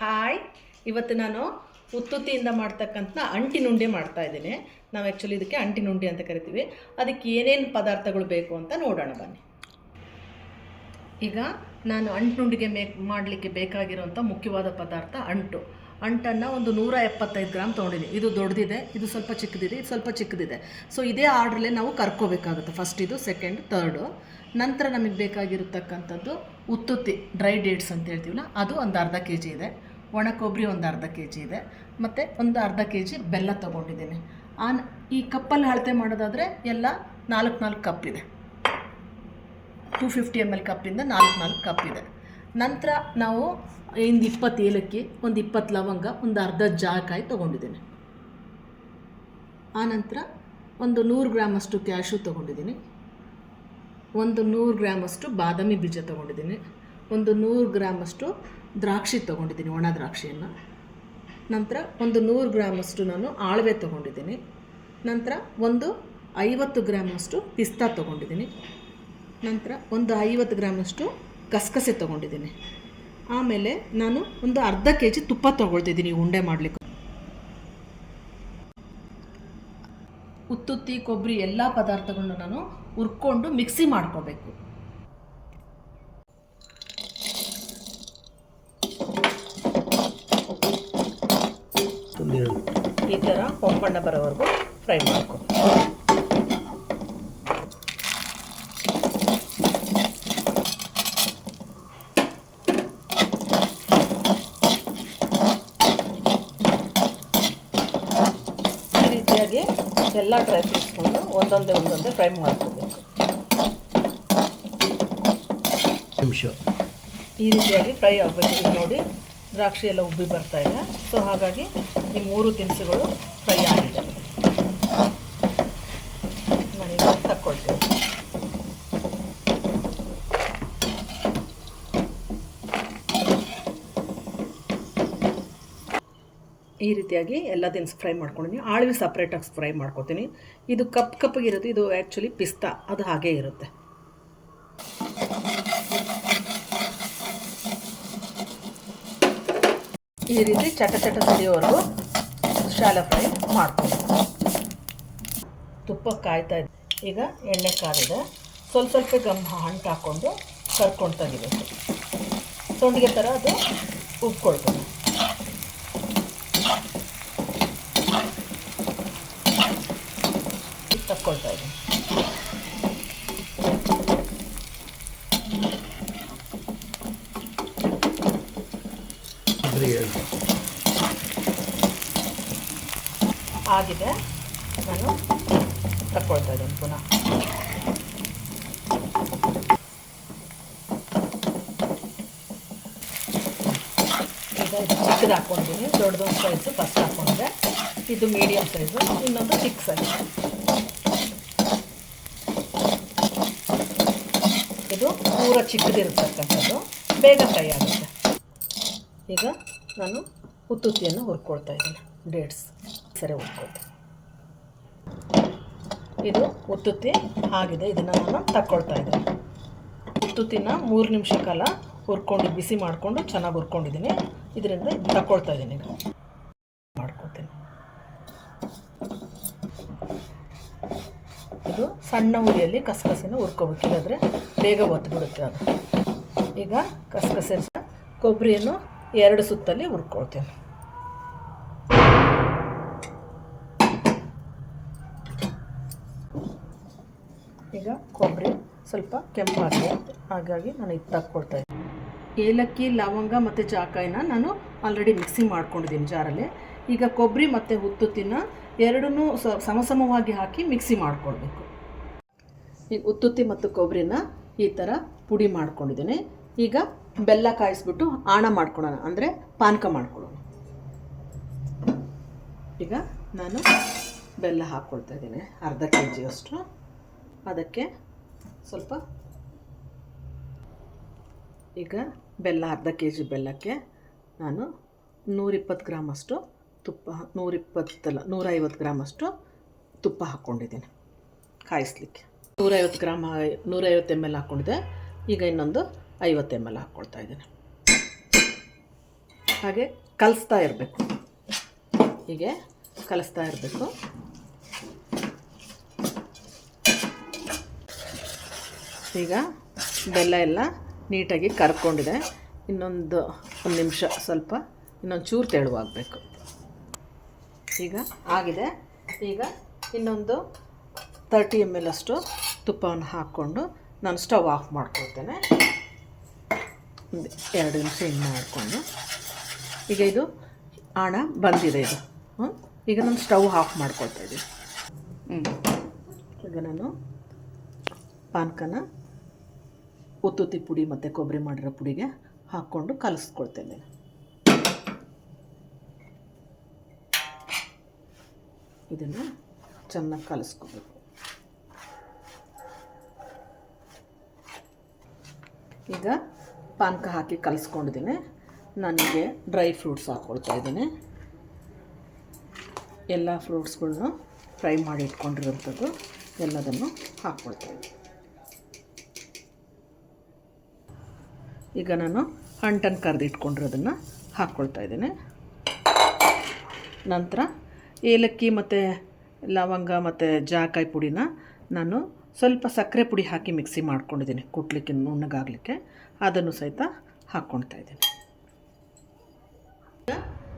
Hi. ಇವತ್ತು ನಾನು ಉತ್ತುತ್ತಿಯಿಂದ ಮಾಡ್ತಕ್ಕಂಥ ಅಂಟಿನುಂಡಿ ಮಾಡ್ತಾ ಇದ್ದೀನಿ. ನಾವು ಆ್ಯಕ್ಚುಲಿ ಇದಕ್ಕೆ ಅಂಟಿನುಂಡಿ ಅಂತ ಕರಿತೀವಿ. ಅದಕ್ಕೆ ಏನೇನು ಪದಾರ್ಥಗಳು ಬೇಕು ಅಂತ ನೋಡೋಣ ಬನ್ನಿ. ಈಗ ನಾನು ಅಂಟಿನುಂಡಿಗೆ ಮೇಕ್ ಮಾಡಲಿಕ್ಕೆ ಬೇಕಾಗಿರುವಂಥ ಮುಖ್ಯವಾದ ಪದಾರ್ಥ ಅಂಟು. ಅಂಟನ್ನು ಒಂದು ನೂರ ಎಪ್ಪತ್ತೈದು ಗ್ರಾಮ್ ತೊಗೊಂಡಿದ್ದೀನಿ ಇದು ದೊಡ್ಡದಿದೆ ಇದು ಸ್ವಲ್ಪ ಚಿಕ್ಕದಿದೆ, ಇದು ಸ್ವಲ್ಪ ಚಿಕ್ಕದಿದೆ. ಸೊ ಇದೇ ಆರ್ಡ್ರಲ್ಲೇ ನಾವು ಕರ್ಕೋಬೇಕಾಗುತ್ತೆ. ಫಸ್ಟ್ ಇದು ಸೆಕೆಂಡ್ ತರ್ಡು ನಂತರ ನಮಗೆ ಬೇಕಾಗಿರತಕ್ಕಂಥದ್ದು ಉತ್ತುತ್ತಿ ಡ್ರೈ ಡೇಟ್ಸ್ ಅಂತ ಹೇಳ್ತೀವಲ್ಲ, ಅದು ಒಂದು ಅರ್ಧ ಕೆ ಜಿ ಇದೆ. ಒಣ ಕೊಬ್ಬರಿ ಒಂದು ಅರ್ಧ ಕೆ ಜಿ ಇದೆ. ಮತ್ತು ಒಂದು ಅರ್ಧ ಕೆ ಜಿ ಬೆಲ್ಲ ತೊಗೊಂಡಿದ್ದೀನಿ. ಆನ್ ಈ ಕಪ್ಪಲ್ಲಿ ಅಳತೆ ಮಾಡೋದಾದರೆ ಎಲ್ಲ ನಾಲ್ಕು ನಾಲ್ಕು ಕಪ್ ಇದೆ. ಟೂ ಫಿಫ್ಟಿ ಎಂ ಎಲ್ ಕಪ್ಪಿಂದ ನಾಲ್ಕು ನಾಲ್ಕು ಕಪ್ ಇದೆ. ನಂತರ ನಾವು ಒಂದು ಇಪ್ಪತ್ತು ಏಲಕ್ಕಿ, ಒಂದು ಇಪ್ಪತ್ತು ಲವಂಗ, ಒಂದು ಅರ್ಧ ಜಾಕಾಯಿ ತೊಗೊಂಡಿದ್ದೀನಿ. ಆನಂತರ ಒಂದು ನೂರು ಗ್ರಾಮಷ್ಟು ಕ್ಯಾಶು ತೊಗೊಂಡಿದ್ದೀನಿ. ಒಂದು ನೂರು ಗ್ರಾಮಷ್ಟು ಬಾದಾಮಿ ಬೀಜ ತೊಗೊಂಡಿದ್ದೀನಿ. ಒಂದು ನೂರು ಗ್ರಾಮಷ್ಟು ದ್ರಾಕ್ಷಿ ತೊಗೊಂಡಿದ್ದೀನಿ, ಒಣ ದ್ರಾಕ್ಷಿಯನ್ನು. ನಂತರ ಒಂದು ನೂರು ಗ್ರಾಮಷ್ಟು ನಾನು ಆಳ್ವೆ ತೊಗೊಂಡಿದ್ದೀನಿ. ನಂತರ ಒಂದು ಐವತ್ತು ಗ್ರಾಮಷ್ಟು ಪಿಸ್ತಾ ತೊಗೊಂಡಿದ್ದೀನಿ. ನಂತರ ಒಂದು ಐವತ್ತು ಗ್ರಾಮಷ್ಟು ಗಸಗಸೆ ತೊಗೊಂಡಿದ್ದೀನಿ. ಆಮೇಲೆ ನಾನು ಒಂದು ಅರ್ಧ ಕೆ ಜಿ ತುಪ್ಪ ತೊಗೊಳ್ತಿದ್ದೀನಿ ಉಂಡೆ ಮಾಡಲಿಕ್ಕೆ. ಉತ್ತುತ್ತಿ ಕೊಬ್ಬರಿ ಎಲ್ಲ ಪದಾರ್ಥಗಳನ್ನು ನಾನು ಹುರ್ಕೊಂಡು ಮಿಕ್ಸಿ ಮಾಡ್ಕೋಬೇಕು. ಈ ಥರ ಹೊಂಬಣ್ಣ ಬರೋವರೆಗೂ ಫ್ರೈ ಮಾಡ್ಕೊ. ಈ ರೀತಿಯಾಗಿ ಎಲ್ಲ ಡ್ರೈ ಫ್ರೂಟ್ಸ್ಕೊಂಡು ಒಂದೊಂದೇ ಒಂದೊಂದೇ ಫ್ರೈ ಮಾಡ್ಕೋಬೇಕು. ನಿಮಿಷ. ಈ ರೀತಿಯಾಗಿ ಫ್ರೈ ಆಗಬೇಕು. ನೋಡಿ ದ್ರಾಕ್ಷಿ ಎಲ್ಲ ಉಬ್ಬಿ ಬರ್ತಾ ಇದೆ. ಸೊ ಹಾಗಾಗಿ ಈ ಮೂರು ತಿನಿಸುಗಳು ಫ್ರೈ ಆಗಿದೆ. ಮನೆಗೆ ತಕ್ಕೊಳ್ತೀವಿ ಈ ರೀತಿಯಾಗಿ ಎಲ್ಲ ದಿನಸು ಫ್ರೈ ಮಾಡ್ಕೊಂಡಿದ್ದೀನಿ ಆಳ್ವಿ ಸಪ್ರೇಟಾಗಿ ಫ್ರೈ ಮಾಡ್ಕೊತೀನಿ. ಇದು ಕಪ್ ಕಪ್ಪಿಗಿರುತ್ತೆ. ಇದು ಆ್ಯಕ್ಚುಲಿ ಪಿಸ್ತಾ. ಅದು ಹಾಗೇ ಇರುತ್ತೆ. ಈ ರೀತಿ ಚಟ ಚಟ ಸಿಡಿಯೋವರೆಗೂ ಶಾಲೆ ಫ್ರೈ ಮಾಡ್ಕೊಂಡು ತುಪ್ಪ ಕಾಯ್ತಾ ಇದೆ ಈಗ ಎಣ್ಣೆ ಕಾದಿದೆ ಸ್ವಲ್ಪ ಸ್ವಲ್ಪ ಗಮ್ ಹಣ್ಣು ಹಾಕ್ಕೊಂಡು ಕರ್ಕೊಂಡು ತೆಗಿಬೇಕು. ಸೊಂಡಿಗೆ ಥರ ಅದು ಉಬ್ಕೊಳ್ತದೆ ಈಗ ತಕ್ಕೊಳ್ತಾ ಇದ್ದೀನಿ ಇದ್ರೆ ಹೇಳಿ ಆಗಿದೆ. ನಾನು ತಕ್ಕೊಳ್ತಾ ಇದ್ದೀನಿ ಪುನಃ. ಈಗ ಇದು ಚಿಕ್ಕದು ಹಾಕ್ಕೊಂಡಿದ್ದೀನಿ. ದೊಡ್ಡದೊಂದು ಸೈಜು ಫಸ್ಟ್ ಹಾಕ್ಕೊಂಡೆ ಇದು ಮೀಡಿಯಮ್ ಸೈಜು ಇನ್ನೊಂದು ಚಿಕ್ಕ ಸೈಜ್ ಇದು ಪೂರ ಚಿಕ್ಕದಿರ್ತಕ್ಕಂಥದ್ದು ಬೇಗ ಫ್ರೈ ಆಗುತ್ತೆ. ಈಗ ನಾನು ಉತ್ತುತ್ತಿಯನ್ನು ಹುರ್ಕೊಳ್ತಾ ಇದ್ದೀನಿ ಡೇಟ್ಸ್ ಸರಿ ಉಟ್ಕೊಳ್ತೀನಿ. ಇದು ಉತ್ತುತ್ತಿ ಆಗಿದೆ. ಇದನ್ನು ನಾನು ತಕ್ಕೊಳ್ತಾ ಇದ್ದೀನಿ. ಉತ್ತುತ್ತಿನ ಮೂರು ನಿಮಿಷ ಕಾಲ ಹುರ್ಕೊಂಡು, ಬಿಸಿ ಮಾಡಿಕೊಂಡು ಚೆನ್ನಾಗಿ ಹುರ್ಕೊಂಡಿದ್ದೀನಿ. ಇದರಿಂದ ಇದು ತಕ್ಕೊಳ್ತಾ ಇದ್ದೀನಿ. ಮಾಡ್ಕೊತೀನಿ ಇದು ಸಣ್ಣ ಉರಿಯಲ್ಲಿ ಕಸಕಸೆನ ಹುರ್ಕೋಬೇಕು. ಇಲ್ಲಾಂದರೆ ಬೇಗ ಒತ್ತಿಬಿಡುತ್ತೆ ಅದು. ಈಗ ಕಸಕಸೆ ಕೊಬ್ಬರಿಯನ್ನು ಎರಡು ಸುತ್ತಲ್ಲಿ ಹುರ್ಕೊಳ್ತೇನೆ. ಸ್ವಲ್ಪ ಕೆಂಪಾಗಿದೆ ಹಾಗಾಗಿ ನಾನು ಇದು ತಕ್ಕೊಳ್ತಾ ಇದ್ದೀನಿ. ಏಲಕ್ಕಿ, ಲವಂಗ ಮತ್ತು ಜಾಕಾಯಿನ ನಾನು ಆಲ್ರೆಡಿ ಮಿಕ್ಸಿ ಮಾಡ್ಕೊಂಡಿದ್ದೀನಿ ಜಾರಲ್ಲಿ. ಈಗ ಕೊಬ್ಬರಿ ಮತ್ತು ಹುತ್ತುತ್ತಿನ ಎರಡನ್ನೂ ಸಮಸಮವಾಗಿ ಹಾಕಿ ಮಿಕ್ಸಿ ಮಾಡ್ಕೊಳ್ಬೇಕು. ಈಗ ಉತ್ತುತ್ತಿ ಮತ್ತು ಕೊಬ್ಬರಿನ ಈ ಥರ ಪುಡಿ ಮಾಡ್ಕೊಂಡಿದ್ದೀನಿ. ಈಗ ಬೆಲ್ಲ ಕಾಯಿಸ್ಬಿಟ್ಟು ಆಣ ಮಾಡ್ಕೊಳ್ಳೋಣ ಅಂದರೆ ಪಾನಕ ಮಾಡ್ಕೊಳ್ಳೋಣ ಈಗ ನಾನು ಬೆಲ್ಲ ಹಾಕ್ಕೊಳ್ತಾ ಇದ್ದೀನಿ, ಅರ್ಧ ಕೆ ಜಿಯಷ್ಟು ಅದಕ್ಕೆ ಸ್ವಲ್ಪ. ಈಗ ಬೆಲ್ಲ, ಅರ್ಧ ಕೆ ಜಿ ಬೆಲ್ಲಕ್ಕೆ ನಾನು ನೂರಿಪ್ಪತ್ತು ಗ್ರಾಮಷ್ಟು ತುಪ್ಪ, ನೂರಿಪ್ಪತ್ತಲ್ಲ, ನೂರೈವತ್ತು ಗ್ರಾಮಷ್ಟು ತುಪ್ಪ ಹಾಕ್ಕೊಂಡಿದ್ದೀನಿ ಕಾಯಿಸ್ಲಿಕ್ಕೆ. ನೂರೈವತ್ತು ಗ್ರಾಮ್, ನೂರೈವತ್ತು ಎಂ ಎಲ್ ಹಾಕ್ಕೊಂಡಿದ್ದೆ. ಈಗ ಇನ್ನೊಂದು ಐವತ್ತು ಎಂ ಎಲ್ ಹಾಕ್ಕೊಳ್ತಾ ಇದ್ದೀನಿ. ಹಾಗೆ ಕಲಿಸ್ತಾ ಇರಬೇಕು. ಹೀಗೆ ಕಲಿಸ್ತಾ ಇರಬೇಕು. ಈಗ ಬೆಲ್ಲ ಎಲ್ಲ ನೀಟಾಗಿ ಕರ್ಕೊಂಡಿದೆ. ಇನ್ನೊಂದು ಒಂದು ನಿಮಿಷ ಸ್ವಲ್ಪ ಇನ್ನೊಂದು ಚೂರು ತೆಳುವಾಗಬೇಕು. ಈಗ ಆಗಿದೆ. ಈಗ ಇನ್ನೊಂದು ತರ್ಟಿ ಎಂ ಎಲ್ ಅಷ್ಟು ತುಪ್ಪವನ್ನು ಹಾಕ್ಕೊಂಡು ನಾನು ಸ್ಟವ್ ಆಫ್ ಮಾಡ್ಕೊಳ್ತೇನೆ. ಎರಡು ನಿಮಿಷ ಇನ್ನು ಮಾಡಿಕೊಂಡು. ಈಗ ಇದು ಹಣ ಬಂದಿದೆ ಇದು. ಹ್ಞೂ ಈಗ ನಾನು ಸ್ಟವ್ ಆಫ್ ಮಾಡ್ಕೊಳ್ತಾ ಇದ್ದೀನಿ. ಈಗ ನಾನು ಪಾನಕನ ಉತ್ತುತ್ತಿ ಪುಡಿ ಮತ್ತು ಕೊಬ್ಬರಿ ಮಾಡಿರೋ ಪುಡಿಗೆ ಹಾಕ್ಕೊಂಡು ಕಲಿಸ್ಕೊಳ್ತೇನೆ. ಇದನ್ನು ಚೆನ್ನಾಗಿ ಕಲಿಸ್ಕೋಬೇಕು. ಈಗ ಪಾನಕ ಹಾಕಿ ಕಲಿಸ್ಕೊಂಡಿದ್ದೀನಿ. ನನಗೆ ಡ್ರೈ ಫ್ರೂಟ್ಸ್ ಹಾಕ್ಕೊಳ್ತಾ ಇದ್ದೀನಿ. ಎಲ್ಲ ಫ್ರೂಟ್ಸ್ಗಳ್ನು ಫ್ರೈ ಮಾಡಿ ಇಟ್ಕೊಂಡಿರೋಂಥದ್ದು ಎಲ್ಲದನ್ನು ಹಾಕ್ಕೊಳ್ತಾ ಇದ್ದೀನಿ. ಈಗ ನಾನು ಅಂಟನ್ನು ಕರೆದು ಇಟ್ಕೊಂಡಿರೋದನ್ನು ಹಾಕ್ಕೊಳ್ತಾ ಇದ್ದೀನಿ. ನಂತರ ಏಲಕ್ಕಿ ಮತ್ತು ಲವಂಗ ಮತ್ತು ಜಾಕಾಯಿ ಪುಡಿನ ನಾನು ಸ್ವಲ್ಪ ಸಕ್ಕರೆ ಪುಡಿ ಹಾಕಿ ಮಿಕ್ಸಿ ಮಾಡ್ಕೊಂಡಿದ್ದೀನಿ ಕುಟ್ಲಿಕ್ಕೆ, ನುಣ್ಣಗಾಗಲಿಕ್ಕೆ. ಅದನ್ನು ಸಹಿತ ಹಾಕ್ಕೊಳ್ತಾ ಇದ್ದೀನಿ.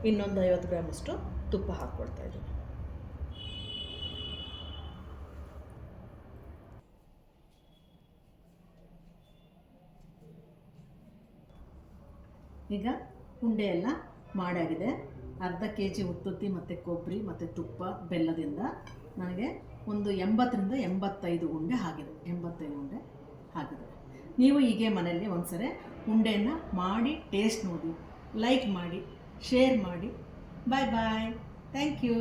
ಇನ್ನೊಂದು ಐವತ್ತು ಗ್ರಾಮಷ್ಟು ತುಪ್ಪ ಹಾಕ್ಕೊಳ್ತಾ ಇದ್ದೀನಿ. ಈಗ ಉಂಡೆ ಎಲ್ಲ ಮಾಡಾಗಿದೆ. ಅರ್ಧ ಕೆ ಜಿ ಉತ್ತುತ್ತಿ ಮತ್ತು ಕೊಬ್ಬರಿ ಮತ್ತು ತುಪ್ಪ, ಬೆಲ್ಲದಿಂದ ನನಗೆ ಒಂದು ಎಂಬತ್ತರಿಂದ ಎಂಬತ್ತೈದು ಉಂಡೆ ಆಗಿದೆ. ಎಂಬತ್ತೈದು ಉಂಡೆ ಆಗಿದೆ. ನೀವು ಹೀಗೆ ಮನೆಯಲ್ಲಿ ಒಂದ್ಸರಿ ಉಂಡೆಯನ್ನು ಮಾಡಿ ಟೇಸ್ಟ್ ನೋಡಿ ಲೈಕ್ ಮಾಡಿ ಶೇರ್ ಮಾಡಿ. ಬಾಯ್ ಬಾಯ್ ಥ್ಯಾಂಕ್ ಯು